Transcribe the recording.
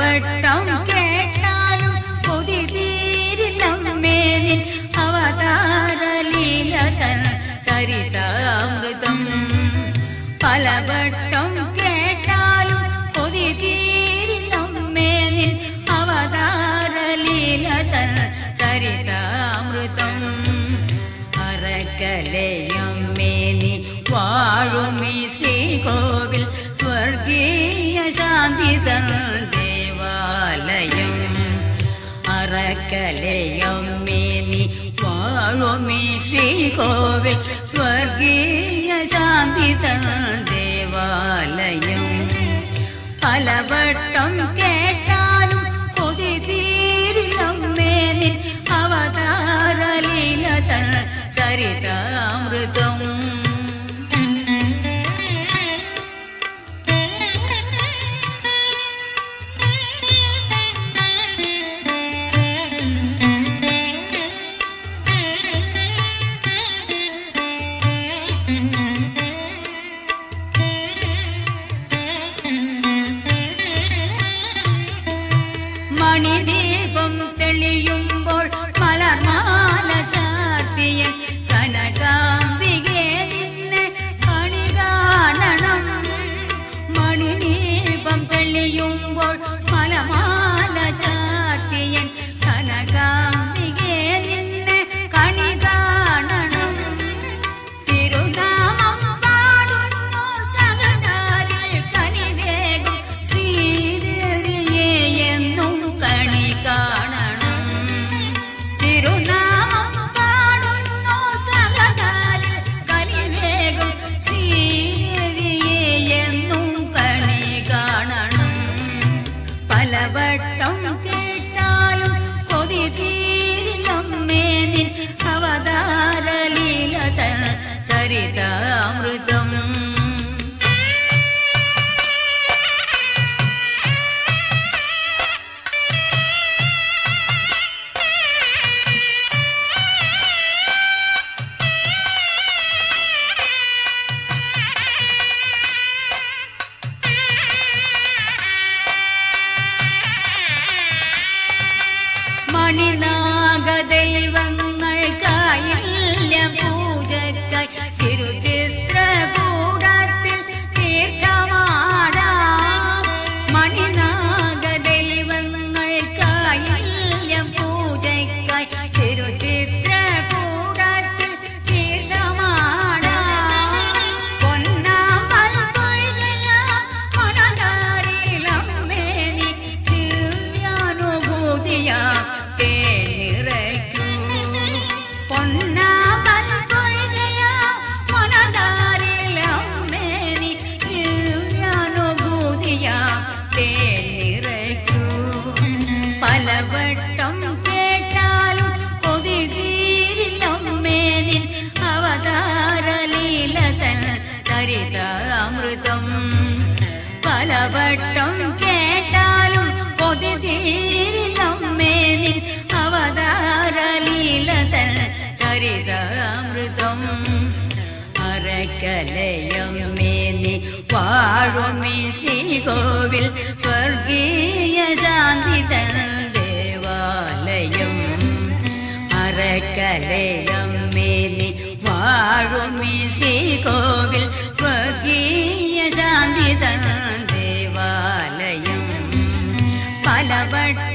പലവട്ടം കേട്ടാലും കൊതി തീരില്ലമ്മേ നിൻ അവതാരലീലതൻ ചരിതാമൃതം. പലവട്ടം കേട്ടാലും കൊതി തീരില്ലമ്മേ നിൻ അവതാരലീലതൻ ചരിതാമൃതം. അറക്കലയമ്മേ നീ വാഴുമീ ശ്രീകോവിൽ സ്വർഗീയ ശാന്തി തൻ അറക്കലയമ്മേ നീ വാഴുമീ ശ്രീകോവിൽ സ്വർഗീയ ശാന്തി ദേവാലയം. പലവട്ടം കേട്ടാലും കൊതി തീരിലമ്മേ നിൻ അവതാരലീലതൻ ചരിതാമൃതം. ಕಾಣಿದೆ மனித ചരിതാമൃതം പലവട്ടം കേട്ടാലും കൊതി തീരില്ലമ്മേ നിൻ അവതാരലീലതൻ ചരിതാമൃതം. അരക്കലയമ്മേ നീ വാഴുമീ ശ്രീകോവിൽ സ്വർഗീയ ശാന്തി തൻ ദേവാലയം. അരക്കലയമ്മേ നീ വാഴുമീ ശ്രീകോവിൽ ஸ்வகீய சாந்தி தன் தேவாலயம் பலவட்ட